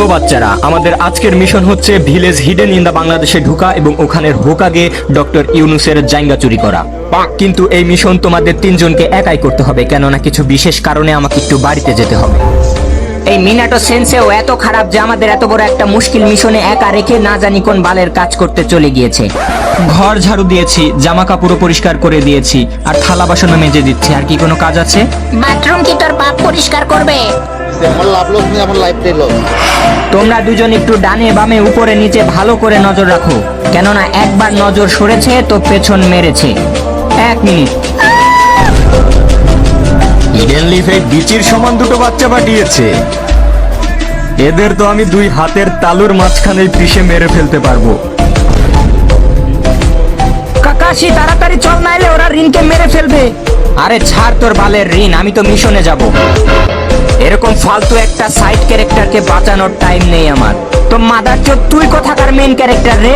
তো বাচ্চারা। আমাদের আজকের মিশন হচ্ছে ভিলেজ হিডেন ইন দা বাংলাদেশে ঢুকা এবং ওখানের হোকাগে ডক্টর ইউনুসের জাইঙ্গা চুরি করা। কিন্তু এই মিশন তোমাদের তিনজনকে একাই করতে হবে কেননা কিছু বিশেষ কারণে আমাকে একটু বাড়িতে যেতে হবে। এই মিনাটো সেন্সেও এত খারাপ যে আমাদের এত বড় একটা মুশকিল মিশনে একা রেখে না জানি কোন বালের কাজ করতে চলে গিয়েছে। ঘর ঝাড়ু দিয়েছি জামা কাপড়ও পরিষ্কার করে দিয়েছি আর থালা বাসনও মেজে দিচ্ছি আর কি কোনো কাজ আছে? বাথরুম কি তোর বাপ পরিষ্কার করবে? আমার লাভ লস নেই আমার লাইফটাই লস তোমরা দুজন একটু ডানে বামে উপরে নিচে ভালো করে নজর রাখো। কেননা একবার নজর সরেছে তো পেছন মেরেছে। এক মিনিট। ইডেন লিফে বিচির সমান দুটো বাচ্চা পাঠিয়েছে। এদের তো আমি দুই হাতের তালুর মাঝখানে পিষে মেরে ফেলতে পারব। কাকাশি তাড়াতাড়ি চল নাইলে ওরা রিনকে মেরে ফেলবে। আরে ছাড় তোর বালের ঋণ আমি তো মিশনে যাব। এরকম ফালতু একটা সাইড ক্যারেক্টারকে বাঁচানোর টাইম নেই আমার। তো মাদার চোদ তুই কোথাকার মেন ক্যারেক্টার রে?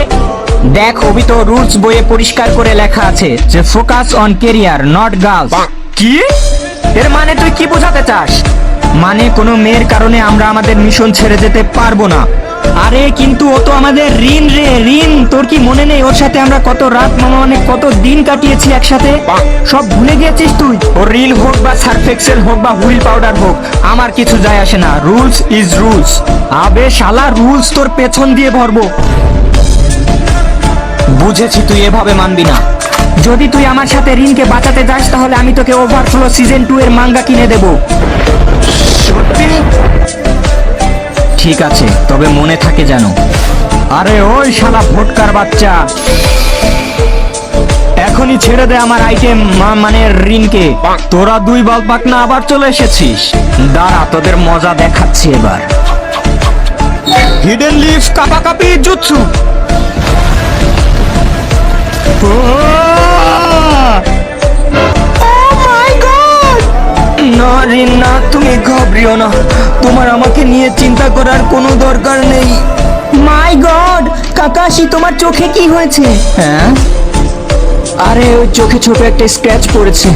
দেখ অবি তো রুলস বইয়ে পরিষ্কার করে লেখা আছে যে focus on career not girls কি? এর মানে তুই কি বোঝাতে চাস? মানে কোনো মেয়ের কারণে আমরা আমাদের মিশন ছেড়ে যেতে পারব না। আরে কিন্তু ও তো আমাদের ঋণ রে ঋণ। তোর কি মনে নেই ওর সাথে আমরা কত রাত মামা অনেক কত দিন কাটিয়েছি একসাথে? সব ভুলে গেছিস তুই? ও রিল হোক বা সার্ফেক্সেল হোক বা হুইল পাউডার হোক আমার কিছু যায় আসে না। Rules is rules. আবে শালা রুলস তোর পেছন দিয়ে ভরবো। বুঝেছি তুই এভাবে মানবি না। যদি তুই আমার সাথে ঋণকে বাঁচাতে যাস তাহলে আমি তোকে ওভারফ্লো সিজন টু এর মাঙ্গা কিনে দেব। ঠিক আছে তবে মনে থাকে যেন। আরে ওই শালা ভোটকার বাচ্চা। এখনই ছেড়ে দে আমার আইটেম মানে ঋণকে। তোরা দুই বাল না আবার চলে এসেছিস। দাঁড়া তোদের মজা দেখাচ্ছি এবার। হিডেন লিফ কাপাকাপি জুৎসু। রিন না তুমি ঘাবড়িও না। তোমার আমাকে নিয়ে চিন্তা করার কোনো দরকার নেই। মাই গড কাকাশি তোমার চোখে কি হয়েছে? হ্যাঁ? আরে ওই চোখে ছোট একটা স্ক্র্যাচ পড়েছে।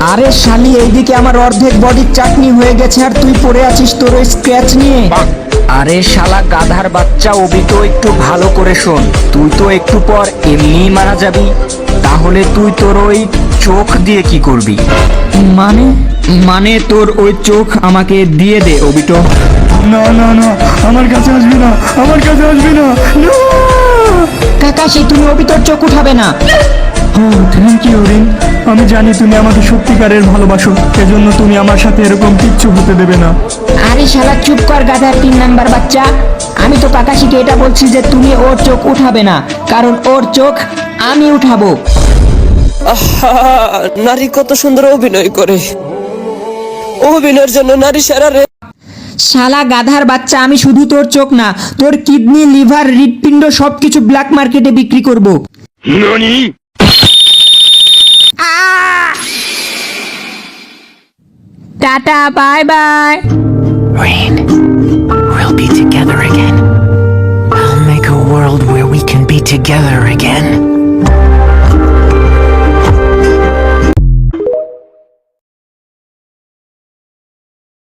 আরে শালি এইদিকে আমার অর্ধেক বডির চাটনি হয়ে গেছে আর তুই পড়ে আছিস তোর ওই স্ক্র্যাচ নিয়ে। আরে শালা গাধার বাচ্চা ওবি তো একটু ভালো করে শোন। তুই তো একটু পর এমনিই মারা যাবি। তাহলে তুই তোর ওই চোখ দিয়ে কি করবি? মানে? মানে তোর ওই চোখ আমাকে দিয়ে দে ওবিটো না না না আমার কাছে আসবি না আমার কাছে আসবি না কাকাশি তুমি ওবিটোর চোখ উঠাবে না। ও থ্যাংক ইউ রিন আমি জানি তুমি আমাকে সত্যিকারের ভালোবাসো এজন্য তুমি আমার সাথে এরকম কিচ্ছু হতে দেবে না। আরে শালা চুপ কর গাধার তিন নাম্বার বাচ্চা। আমি তো কাকাশিকে এটা বলছি যে তুমি ওর চোখ উঠাবে না কারণ ওর চোখ আমি উঠাবো। আহা নারী কত সুন্দর অভিনয় করে। অভিনয়ের জন্য নারী সেরা রে শালা গাধার বাচ্চা আমি শুধু তোর চোখ না তোর কিডনি লিভার হৃৎপিণ্ড সবকিছু ব্ল্যাক মার্কেটে বিক্রি করব tata bye bye Rain, we'll be together again. I'll make a world where we can be together again.